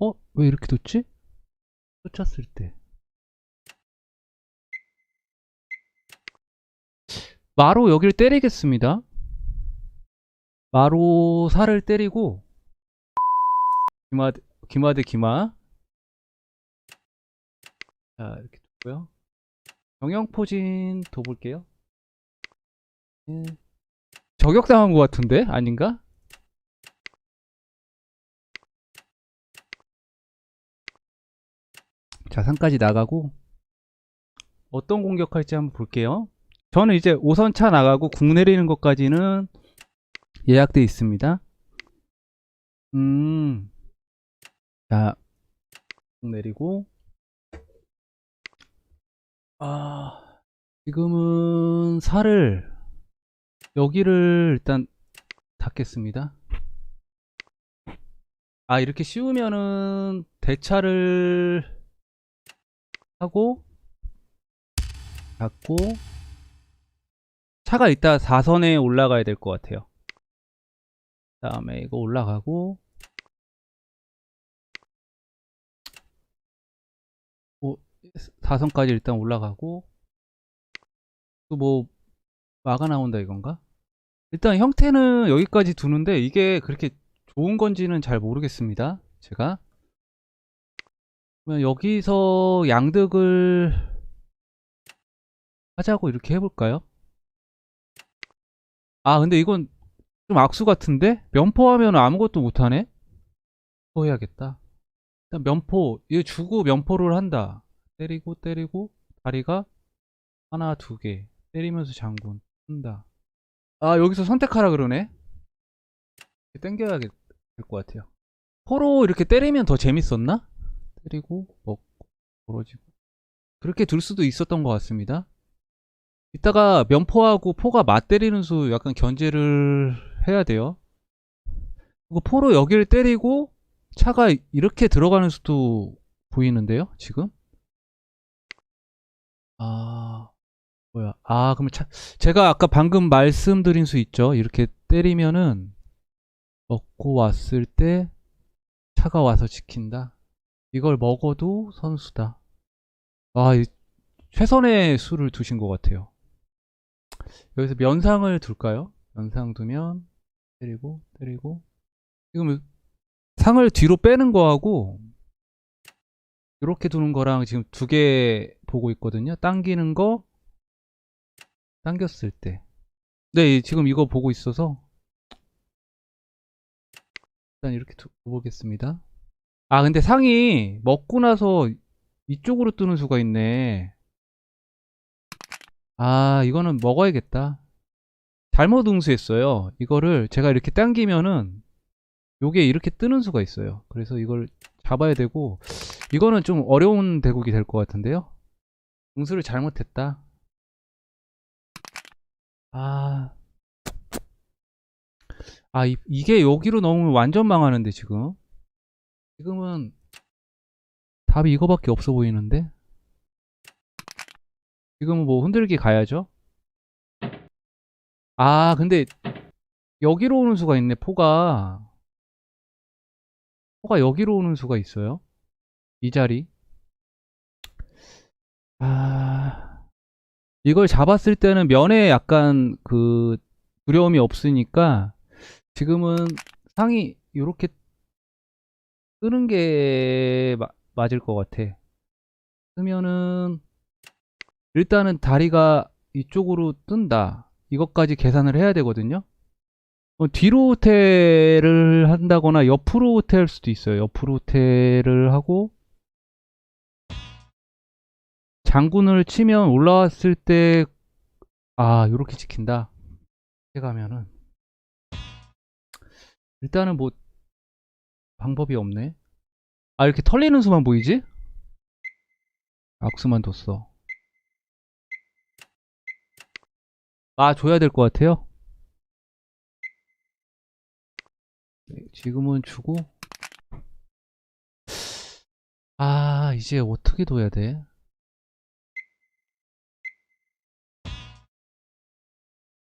어? 왜 이렇게 뒀지? 쫓았을 때. 마로 여길 때리겠습니다. 마로 살을 때리고 기마 기마 대 기마. 자 이렇게 뒀고요. 경영포진 둬볼게요. 예. 저격당한 것 같은데 아닌가? 자, 산까지 나가고 어떤 공격할지 한번 볼게요. 저는 이제 5선차 나가고 궁 내리는 것까지는 예약돼 있습니다. 음, 자, 궁 내리고 아, 지금은 살을 여기를 일단 닫겠습니다. 아, 이렇게 씌우면은 대차를 하고 닫고 차가 이따 4선에 올라가야 될 것 같아요. 그 다음에 이거 올라가고 뭐 4선까지 일단 올라가고 또 뭐 마가 나온다 이건가? 일단 형태는 여기까지 두는데 이게 그렇게 좋은 건지는 잘 모르겠습니다. 제가 그러면 여기서 양득을 하자고 이렇게 해볼까요? 아 근데 이건 좀 악수 같은데? 면포하면 아무것도 못하네? 또 해야겠다 일단 면포 이거 주고 면포를 한다 때리고 때리고 다리가 하나 두 개 때리면서 장군 한다 아 여기서 선택하라 그러네 땡겨야 될 것 같아요 포로 이렇게 때리면 더 재밌었나? 때리고 먹고 벌어지고 그렇게 둘 수도 있었던 것 같습니다. 이따가 면포하고 포가 맞때리는 수 약간 견제를 해야 돼요. 그리고 포로 여기를 때리고 차가 이렇게 들어가는 수도 보이는데요, 지금? 아, 뭐야. 아, 그러면 차, 제가 아까 방금 말씀드린 수 있죠? 이렇게 때리면은 먹고 왔을 때 차가 와서 지킨다. 이걸 먹어도 선수다. 아, 이 최선의 수를 두신 것 같아요. 여기서 면상을 둘까요? 면상 두면 때리고 때리고 지금 상을 뒤로 빼는 거하고 이렇게 두는 거랑 지금 두 개 보고 있거든요. 당기는 거 당겼을 때. 네, 지금 이거 보고 있어서 일단 이렇게 두보겠습니다. 아, 근데 상이 먹고 나서 이쪽으로 뜨는 수가 있네. 아, 이거는 먹어야겠다. 잘못 응수했어요. 이거를 제가 이렇게 당기면은 요게 이렇게 뜨는 수가 있어요. 그래서 이걸 잡아야 되고 이거는 좀 어려운 대국이 될 것 같은데요. 응수를 잘못했다. 아, 아 이, 이게 여기로 넘으면 완전 망하는데 지금. 지금은 답이 이거밖에 없어 보이는데? 지금은 뭐 흔들기 가야죠? 아 근데 여기로 오는 수가 있네 포가. 포가 여기로 오는 수가 있어요? 이 자리? 아 이걸 잡았을 때는 면에 약간 그 두려움이 없으니까 지금은 상이 이렇게 뜨는 게 마- 맞을 것 같아. 뜨면은 일단은 다리가 이쪽으로 뜬다. 이것까지 계산을 해야 되거든요. 어, 뒤로 호텔을 한다거나 옆으로 호텔 수도 있어요. 옆으로 호텔을 하고 장군을 치면 올라왔을 때 아, 요렇게 지킨다. 이렇게 가면은 일단은 뭐 방법이 없네. 아, 이렇게 털리는 수만 보이지? 악수만 뒀어. 아, 줘야 될 것 같아요. 네, 지금은 주고. 아, 이제 어떻게 둬야 돼?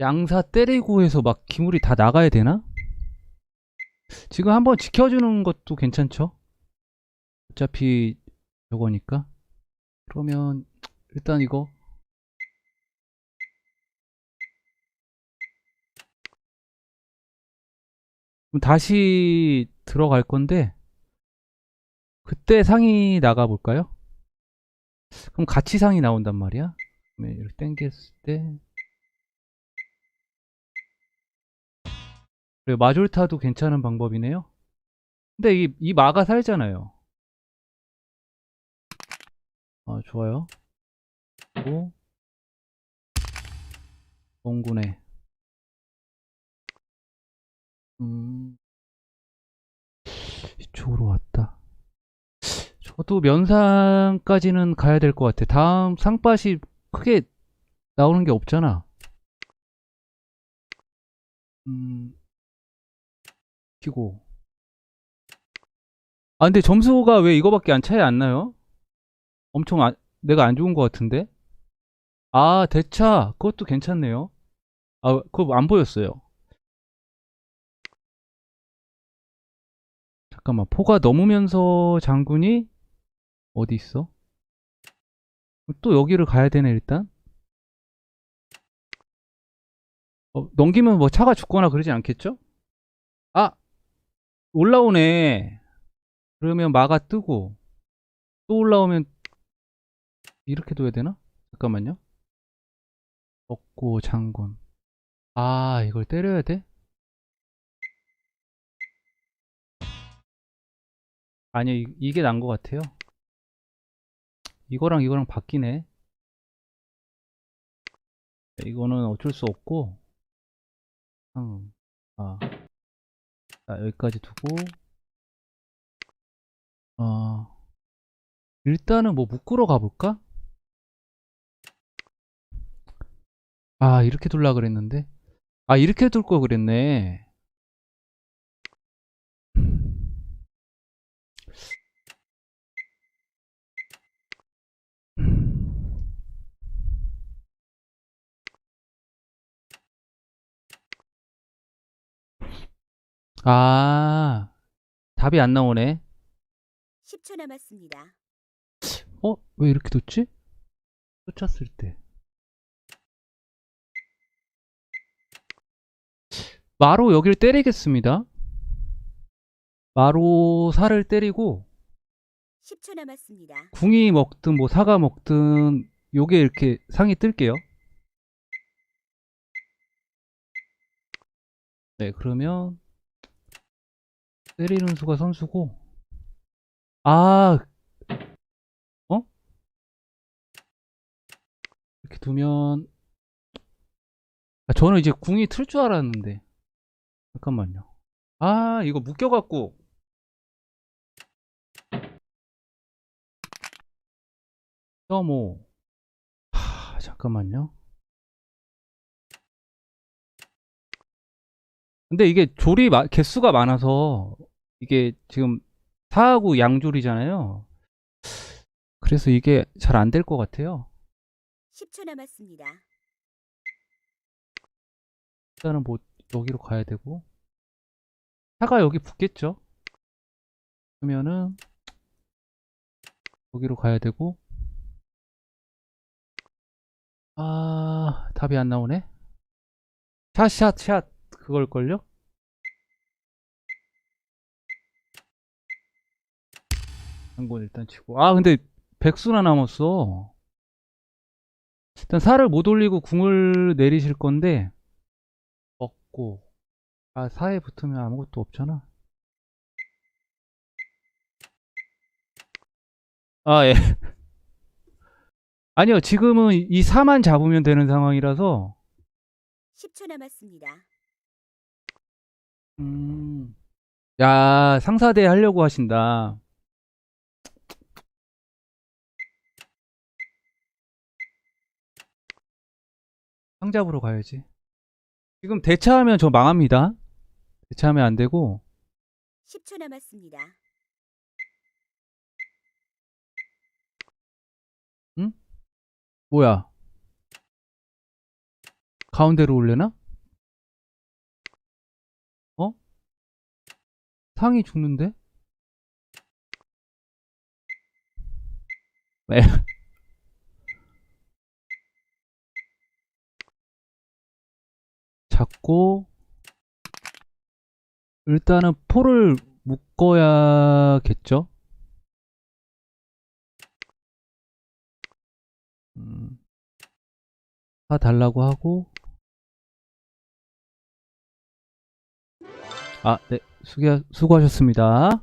양사 때리고 해서 막 기물이 다 나가야 되나? 지금 한번 지켜주는 것도 괜찮죠? 어차피 저거니까. 그러면 일단 이거 다시 들어갈 건데 그때 상이 나가 볼까요? 그럼 같이 상이 나온단 말이야. 이렇게 당겼을 때 그래 마졸타도 괜찮은 방법이네요. 근데 이, 이 마가 살잖아요. 아 좋아요. 그리고 동군에 음 이쪽으로 왔다. 저도 면상까지는 가야 될 것 같아. 다음 상팟이 크게 나오는 게 없잖아. 음, 키고. 아, 근데 점수가 왜 이거밖에 안 차이 안 나요? 엄청 안- 내가 안 좋은 것 같은데? 아, 대차. 그것도 괜찮네요. 아, 그거 안 보였어요. 잠깐만, 포가 넘으면서 장군이 어디 있어? 또 여기를 가야 되네, 일단. 어, 넘기면 뭐 차가 죽거나 그러진 않겠죠? 아! 올라오네. 그러면 마가 뜨고, 또 올라오면, 이렇게 둬야 되나? 잠깐만요. 먹고, 장군. 아, 이걸 때려야 돼? 아니요, 이, 이게 난 것 같아요. 이거랑 이거랑 바뀌네. 이거는 어쩔 수 없고, 음, 아, 자, 여기까지 두고, 어, 일단은 뭐 묶으러 가볼까? 아, 이렇게 둘라 그랬는데. 아, 이렇게 둘걸 그랬네. 아, 답이 안 나오네. 10초 남았습니다. 어? 왜 이렇게 뒀지? 쫓았을 때. 마로 여기를 때리겠습니다. 마로 살을 때리고 10초 남았습니다. 궁이 먹든 뭐 사가 먹든 요게 이렇게 상이 뜰게요. 네, 그러면 때리는 수가 선수고 아, 어? 이렇게 두면 아, 저는 이제 궁이 틀 줄 알았는데 잠깐만요. 아, 이거 묶여갖고 점오 하, 잠깐만요. 근데 이게 졸이 마- 개수가 많아서 이게 지금 4하고 양졸이잖아요. 그래서 이게 잘 안 될 것 같아요. 10초 남았습니다. 일단은 뭐 여기로 가야 되고 차가 여기 붙겠죠. 그러면은 여기로 가야 되고 아 답이 안 나오네. 샷샷샷 그걸걸요? 한건 일단 치고 아 근데 백수나 남았어. 일단 살을 못 올리고 궁을 내리실 건데 먹고 아 사에 붙으면 아무것도 없잖아 아 예 아니요 지금은 이 4만 잡으면 되는 상황이라서 10초 남았습니다. 음. 야 상사대 하려고 하신다 상잡으러 가야지 지금 대차하면 저 망합니다 대차하면 안 되고 10초 남았습니다. 뭐야? 가운데로 올려나? 어? 상이 죽는데? 네. 잡고 일단은 포를 묶어야겠죠? 음, 사 달라고 하고 아, 네. 수고, 수고하셨습니다.